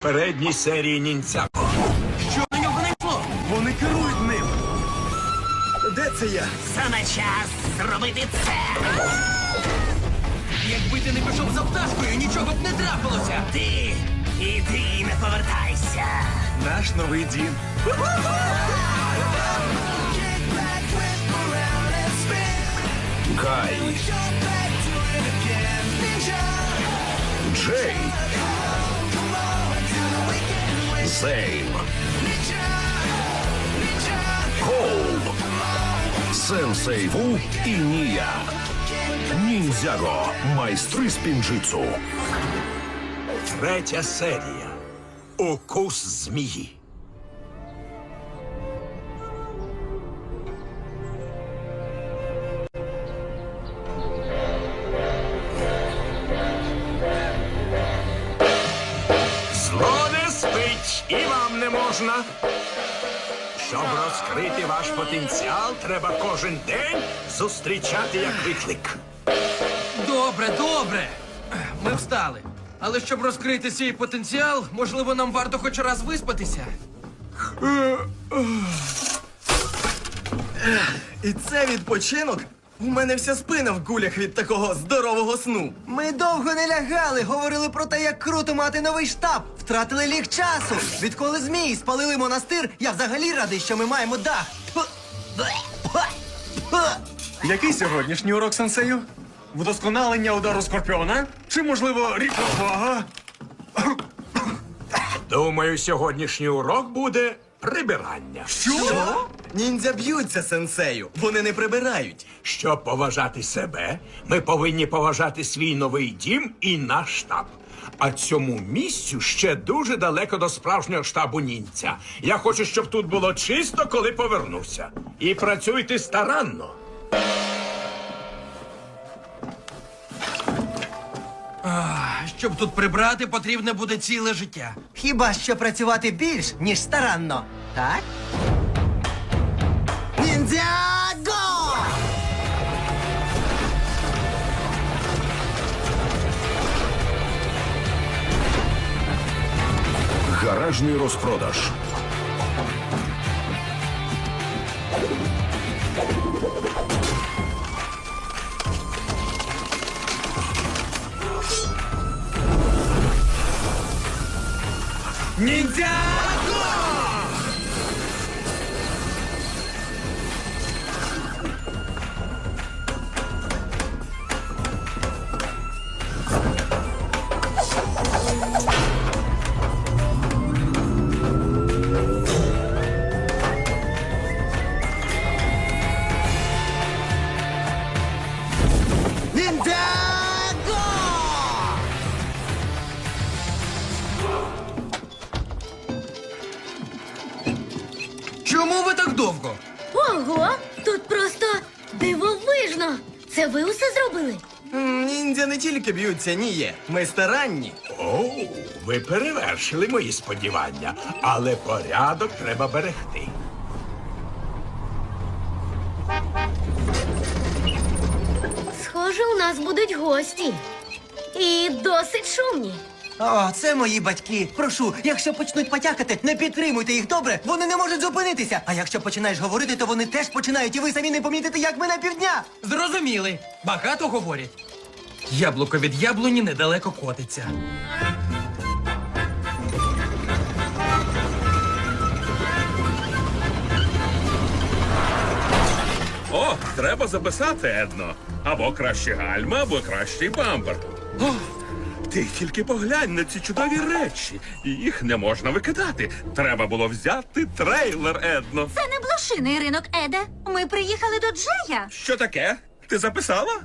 передній серії ніндзяго. Що на нього найшло? Вони керують ним. Де це я? Саме час зробити це. Якби ти не пішов за пташкою, нічого б не трапилося. Ти іди і не повертайся. Наш новий дім. Кай. Джей. Зейн. Коул. Сенсей Ву і Нія. Ніндзяго. Майстри з пінджитсу. Третя серія. Укус змії. Можна. Щоб розкрити ваш потенціал, треба кожен день зустрічати як виклик. Добре, добре. Ми встали. Але щоб розкрити свій потенціал, можливо, нам варто хоч раз виспатися. І це відпочинок? У мене вся спина в гулях від такого здорового сну. Ми довго не лягали, говорили про те, як круто мати новий штаб. Втратили ліг часу. Відколи змії спалили монастир, я взагалі радий, що ми маємо дах. Який сьогоднішній урок сенсею? Вдосконалення удару скорпіона? Чи, можливо, рівновага? Думаю, сьогоднішній урок буде прибирання. Що? Ніндзя б'ються сенсею. Вони не прибирають. Щоб поважати себе, ми повинні поважати свій новий дім і наш штаб. А цьому місцю ще дуже далеко до справжнього штабу ніндзя. Я хочу, щоб тут було чисто, коли повернуся. І працюйте старанно. Щоб тут прибрати, потрібне буде ціле життя. Хіба що працювати більш, ніж старанно. Так? Ніндзяго! Гаражний розпродаж. Ніндзяго! Тільки б'ються, ні. Ми старанні. О, ви перевершили мої сподівання, але порядок треба берегти. Схоже, у нас будуть гості. І досить шумні. О, це мої батьки. Прошу, якщо почнуть потякати, не підтримуйте їх добре. Вони не можуть зупинитися. А якщо починаєш говорити, то вони теж починають, і ви самі не помітите, як ми на півдня. Зрозуміли. Багато говорять. Яблуко від яблуні недалеко котиться. О, треба записати, Едно. Або краще гальма, або кращий бампер. О, ти тільки поглянь на ці чудові речі. Їх не можна викидати. Треба було взяти трейлер, Едно. Це не блошиний ринок, Еде. Ми приїхали до Джея. Що таке? Ти записала?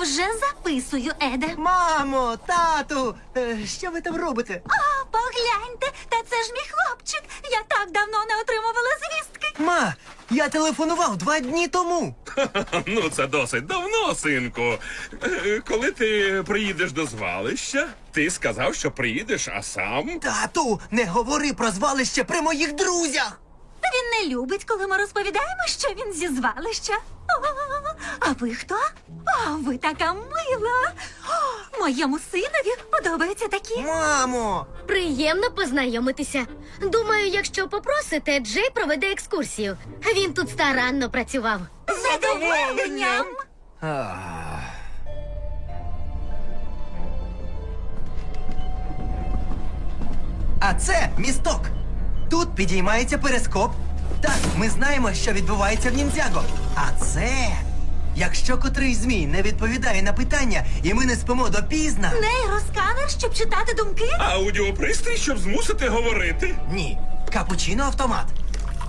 Вже записую, Еде. Мамо, тату, е, що ви там робите? О, погляньте, та це ж мій хлопчик. Я так давно не отримувала звістки. Ма, я телефонував два дні тому. Ну, це досить давно, синку. Е, Коли ти приїдеш до звалища, ти сказав, що приїдеш, а сам. Тату, не говори про звалище при моїх друзях. Він не любить, коли ми розповідаємо, що він зі звалища. А ви хто? О, ви така мила. О, Моєму синові подобаються такі. Мамо! Приємно познайомитися. Думаю, якщо попросите, Джей проведе екскурсію. Він тут старанно працював. З задоволенням. А це місток. Тут підіймається перископ. Так, ми знаємо, що відбувається в ніндзяго. А це. Якщо котрий змій не відповідає на питання, і ми не спимо допізна. Нейросканер, щоб читати думки. Аудіопристрій, щоб змусити говорити. Ні. Капучино автомат.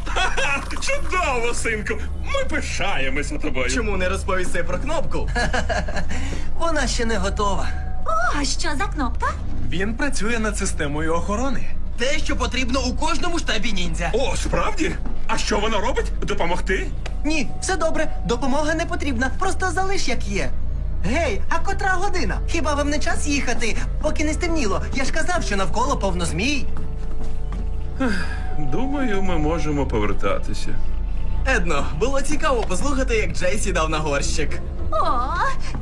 Ха, чудово, синку. Ми пишаємося тобою. Чому не розповісти про кнопку? Вона ще не готова. О, що за кнопка? Він працює над системою охорони. Те, що потрібно у кожному штабі ніндзя. О, справді? А що вона робить? Допомогти? Ні, все добре, допомога не потрібна. Просто залиш як є. Гей, а котра година? Хіба вам не час їхати, поки не стемніло? Я ж казав, що навколо повно змій. Думаю, ми можемо повертатися. Едно, було цікаво послухати, як Джей сідав на горщик. О,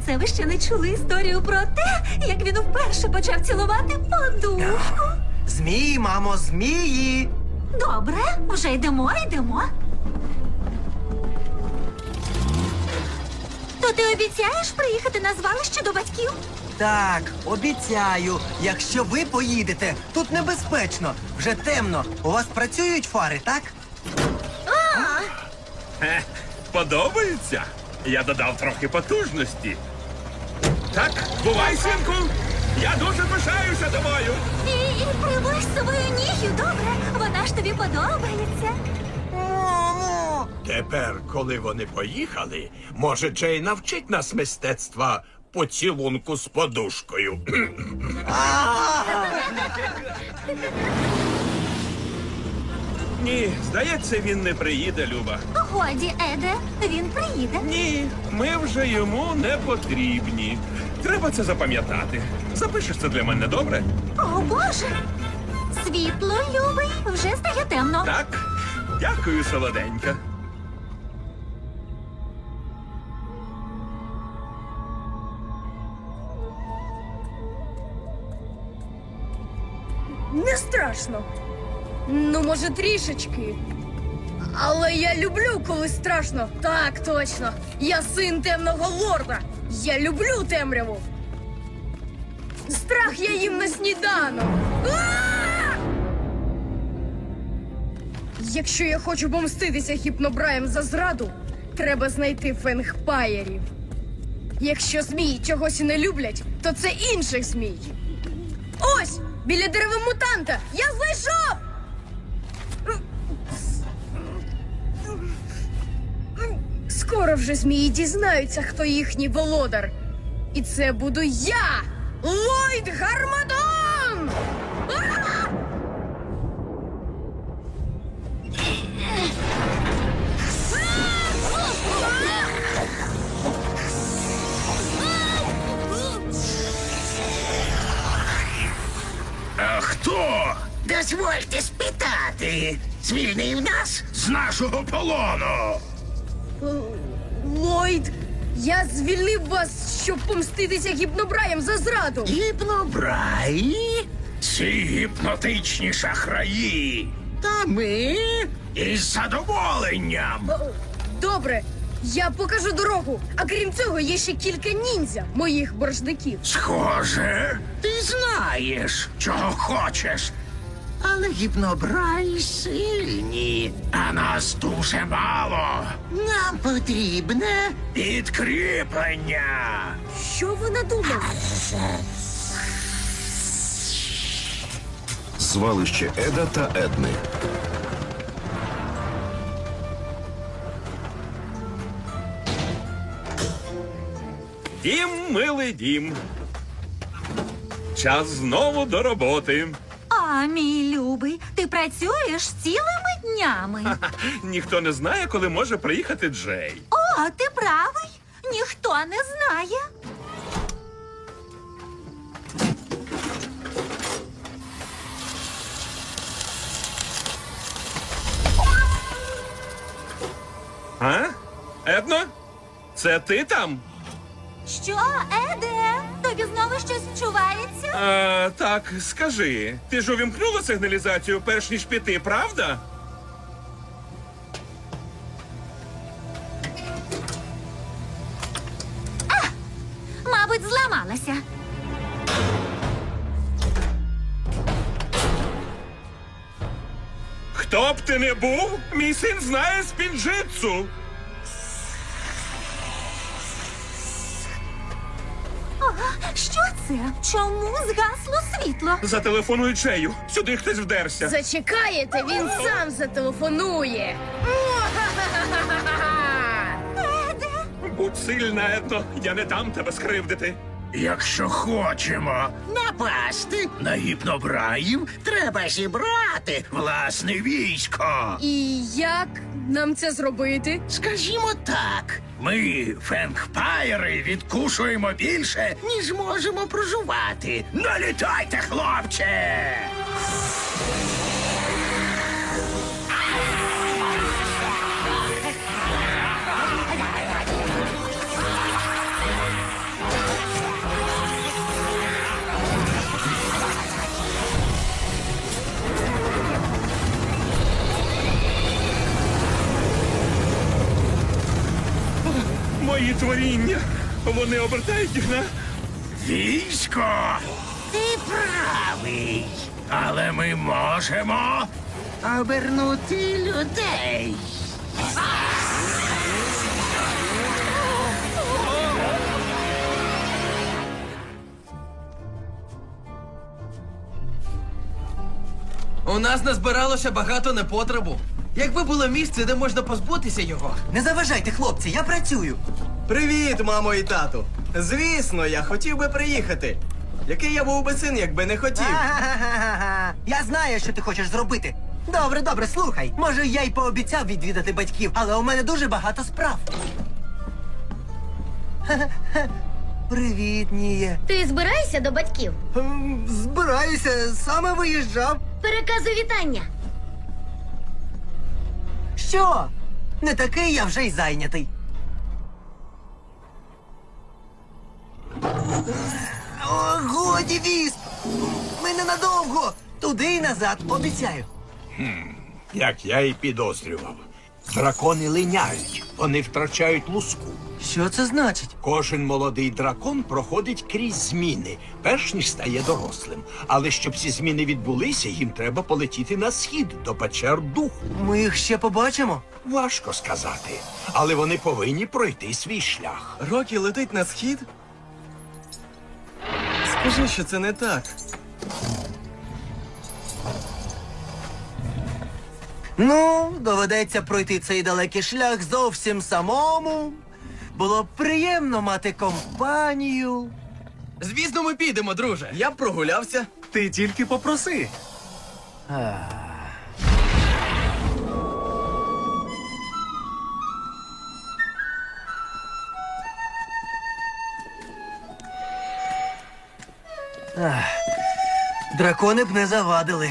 це ви ще не чули історію про те, як він вперше почав цілувати подушку. Змії, мамо, змії. Добре, вже йдемо, йдемо. То ти обіцяєш приїхати на звалище до батьків? Так, обіцяю, якщо ви поїдете, тут небезпечно. Вже темно. У вас працюють фари, так? Хе, подобається? Я додав трохи потужності. Так, бувай, синку! Я дуже пишаюся тобою! І, і привозь з собою нігю, добре? Вона ж тобі подобається. Мамо! Тепер, коли вони поїхали, може Джей навчить нас мистецтва поцілунку з подушкою. Ні, здається, він не приїде, Люба. Годі, Еде, він приїде. Ні, ми вже йому не потрібні. Треба це запам'ятати. Запишеш це для мене добре? О, Боже! Світло, любий, вже стає темно. Так. Дякую, солоденька. Не страшно. Ну, може, трішечки. Але я люблю, коли страшно. Так, точно. Я син темного лорда. Я люблю темряву. Страх я їм на сніданок. А! Якщо я хочу помститися хіпнобраєм за зраду, треба знайти фенгпаєрів. Якщо змії чогось не люблять, то це інших змій. Ось! Біля дерева мутанта! Я знайшов! Скоро вже змії дізнаються, хто їхній володар. І це буду я! Ллойд Гармадон! Звільнив нас з нашого полону. Ллойд, я звільнив вас, щоб помститися гіпнобраєм за зраду. Гіпнобраї? Ці гіпнотичні шахраї. Та ми із задоволенням. Добре, я покажу дорогу. А крім цього, є ще кілька ніндзя, моїх боржників. Схоже, ти знаєш, чого хочеш. Але гіпнобраї сильні, а нас дуже мало. Нам потрібне підкріплення. Що ви надумали? Звалище Еда та Едни. Дім, милий дім. Час знову до роботи. А, мій любий, ти працюєш цілими днями. Ніхто не знає, коли може приїхати Джей. О, ти правий. Ніхто не знає. А? Едно? Це ти там? Що, Еде? То тобі знову щось вчувається? А, так, скажи, ти ж увімкнула сигналізацію перш ніж піти, правда? А, Мабуть, зламалася. Хто б ти не був, мій син знає спінжитсу. Це? Чому згасло світло? Зателефонуй Джею. Сюди хтось вдерся. Зачекаєте, він сам зателефонує. Будь сильна, Едно, я не дам тебе скривдити. Якщо хочемо напасти на гіпнобраїв, треба зібрати власне військо. І як нам це зробити? Скажімо так, ми, фенгпайери, відкушуємо більше, ніж можемо прожувати. Налітайте, хлопче! Мої творіння. Вони обертають їх на. Військо! Ти правий. Але ми можемо обернути людей. У нас назбиралося багато непотребу. Якби було місце, де можна позбутися його. Не заважайте, хлопці, я працюю. Привіт, мамо і тату. Звісно, я хотів би приїхати. Який я був би син, якби не хотів. Я знаю, що ти хочеш зробити. Добре, добре, слухай. Може, я й пообіцяв відвідати батьків, але у мене дуже багато справ. Ха-ха-ха. Привіт, Ніє. Ти збираєшся до батьків? Ем, Збираюся, саме виїжджав. Переказуй вітання. Що? Не такий я вже й зайнятий. О, годі віз! Ми ненадовго! Туди і назад, обіцяю. Як я і підозрював. Дракони линяють, вони втрачають луску. Що це значить? Кожен молодий дракон проходить крізь зміни, перш ніж стає дорослим. Але щоб ці зміни відбулися, їм треба полетіти на схід до печер духу. Ми їх ще побачимо. Важко сказати, але вони повинні пройти свій шлях. Рокі летить на схід? Скажи, що це не так. Ну, доведеться пройти цей далекий шлях зовсім самому. Було б приємно мати компанію. Звісно, ми підемо, друже. Я б прогулявся. Ти тільки попроси. Дракони б не завадили.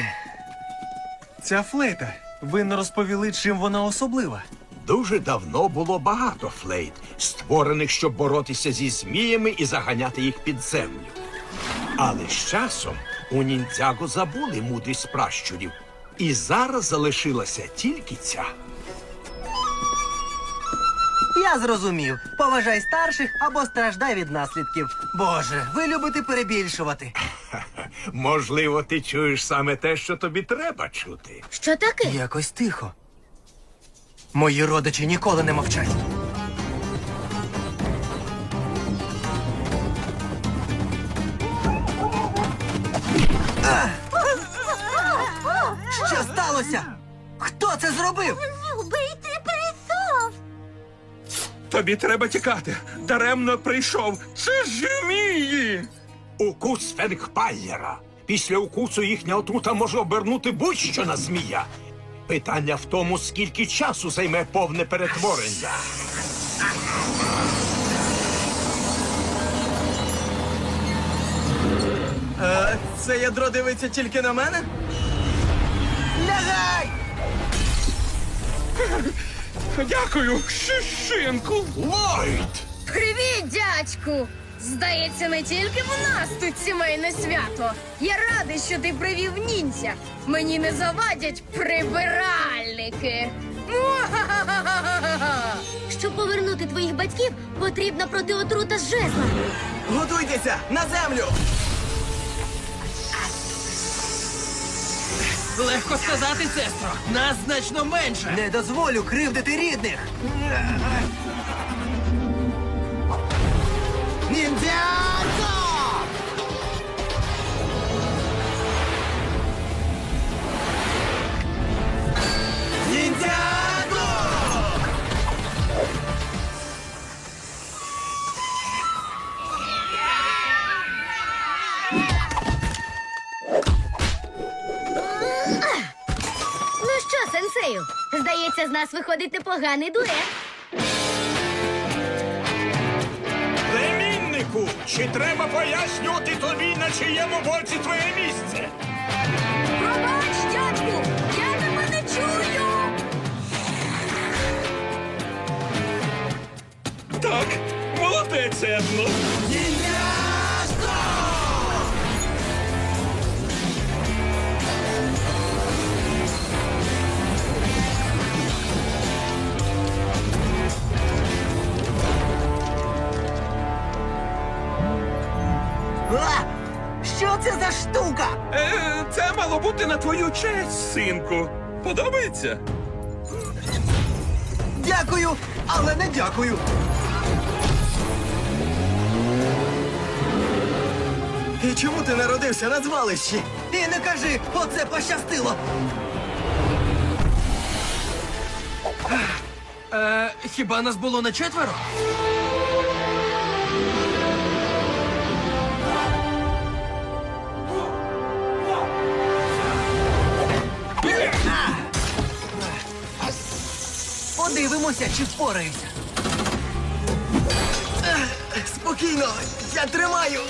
Ця флейта. Ви не розповіли, чим вона особлива. Дуже давно було багато флейт, створених, щоб боротися зі зміями і заганяти їх під землю. Але з часом у ніндзяго забули мудрість пращурів, і зараз залишилася тільки ця. Я зрозумів. Поважай старших або страждай від наслідків. Боже, ви любите перебільшувати. Можливо, ти чуєш саме те, що тобі треба чути. Що таке? Якось тихо. Мої родичі ніколи не мовчать. Тобі треба тікати. Даремно прийшов. Це ж змії. Укус Фенгпайлера. Після укусу їхня отрута може обернути будь-що на змія. Питання в тому, скільки часу займе повне перетворення. Е, це ядро дивиться тільки на мене? Лягай! Дякую, Шишинку. Ллойд! Привіт, дядьку! Здається, не тільки в нас тут сімейне свято. Я радий, що ти привів нінця. Мені не завадять прибиральники. Муа-ха-ха-ха-ха-ха! Щоб повернути твоїх батьків, потрібна протиотрута з жезла. Готуйтеся на землю! Легко сказати, сестро. Нас значно менше. Не дозволю кривдити рідних! Ніндзяго! Сенсею? Здається, з нас виходить непоганий дует. Племіннику, чи треба пояснювати тобі, на чиєму боці твоє місце? Пробач, дядьку! Я тебе не чую! Так, молодець, Едно. Це за штука? Е, це мало бути на твою честь, синку. Подобається? Дякую, але не дякую. І чому ти народився на звалищі? І не кажи, оце пощастило. Е, хіба нас було не четверо? Подивимося, чи впораємося. Спокійно, я тримаю.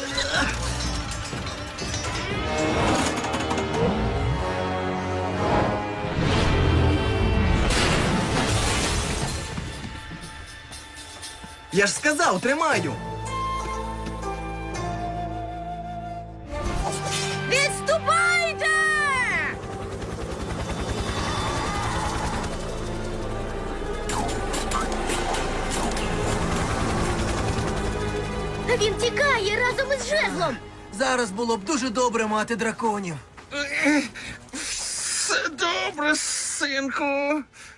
Я ж сказав, тримаю. Зараз було б дуже добре мати драконів. Все добре, синку.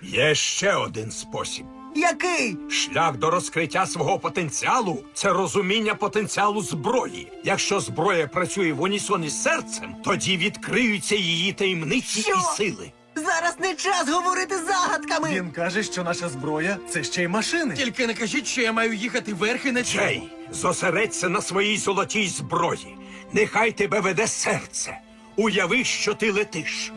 Є ще один спосіб. Який? Шлях до розкриття свого потенціалу це розуміння потенціалу зброї. Якщо зброя працює в унісон із серцем, тоді відкриються її таємниці Що? і сили. Зараз не час говорити загадками. Він каже, що наша зброя це ще й машини. Тільки не кажіть, що я маю їхати верхи на цьому. Джей, зосередься на своїй золотій зброї. Нехай тебе веде серце. Уяви, що ти летиш.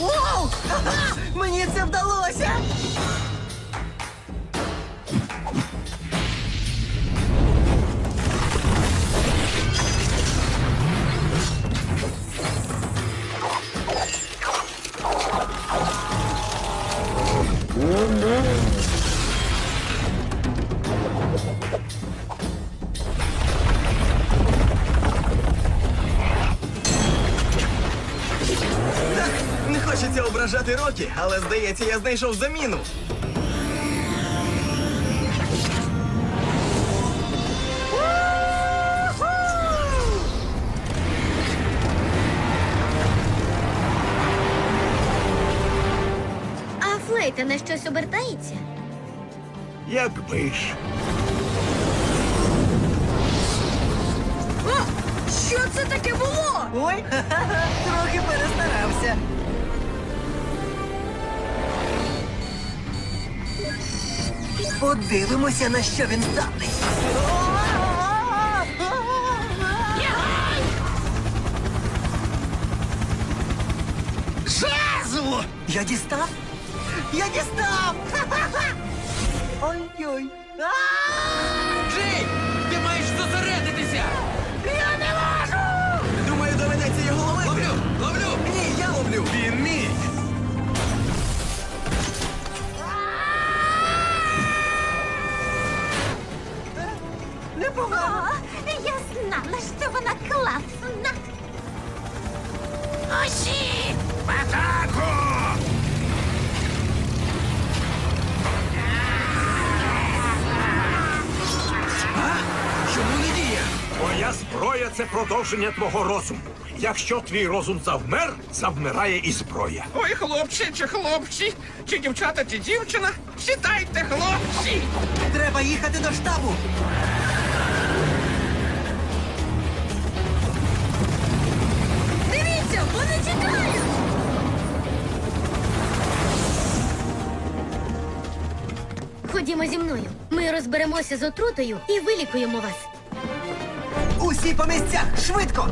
Вау! Ха-ха! Мені це вдалося! Ображати але здається, я знайшов заміну. А флейта на щось обертається? Якби ж. О, що це таке було? Ой, трохи перестарався. Подивимося, на що він здатний. Жезл! Я дістав? Я дістав! Ой-ой! Казала, що вона класна. Усі! В атаку! Чому не діє? Твоя зброя це продовження твого розуму. Якщо твій розум завмер, завмирає і зброя. Ой, хлопці чи хлопці, чи дівчата, чи дівчина. Сідайте, хлопці! Треба їхати до штабу. Ходімо зі мною. Ми розберемося з отрутою і вилікуємо вас. Усі по місцях, швидко!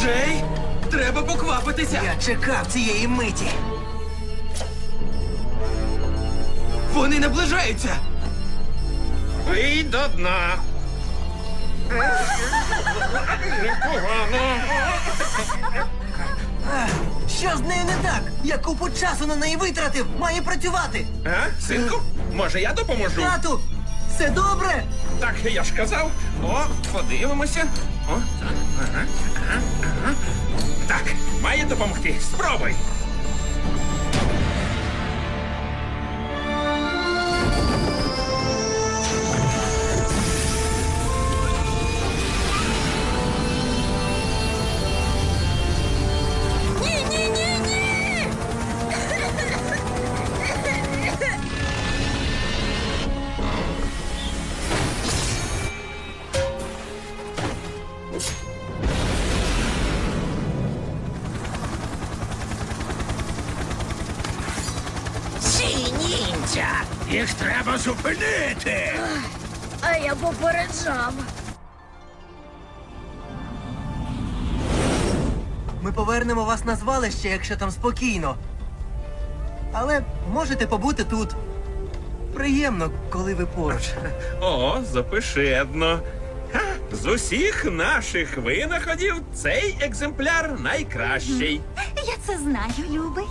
Джей, треба поквапитися. Я чекав цієї миті. Вони наближаються. І до дна. Непогано. Що з нею не так? Я купу часу на неї витратив. Має працювати. А, синку, може я допоможу? Тату, все добре? Так, я ж казав. О, подивимося. О, так, ага, ага, ага. Так, має допомогти. Спробуй. Зупинити! А я попереджав. Ми повернемо вас на звалище, якщо там спокійно. Але можете побути тут. Приємно, коли ви поруч. О, запиши Едно. Ха, З усіх наших винаходів цей екземпляр найкращий. Я це знаю, любий.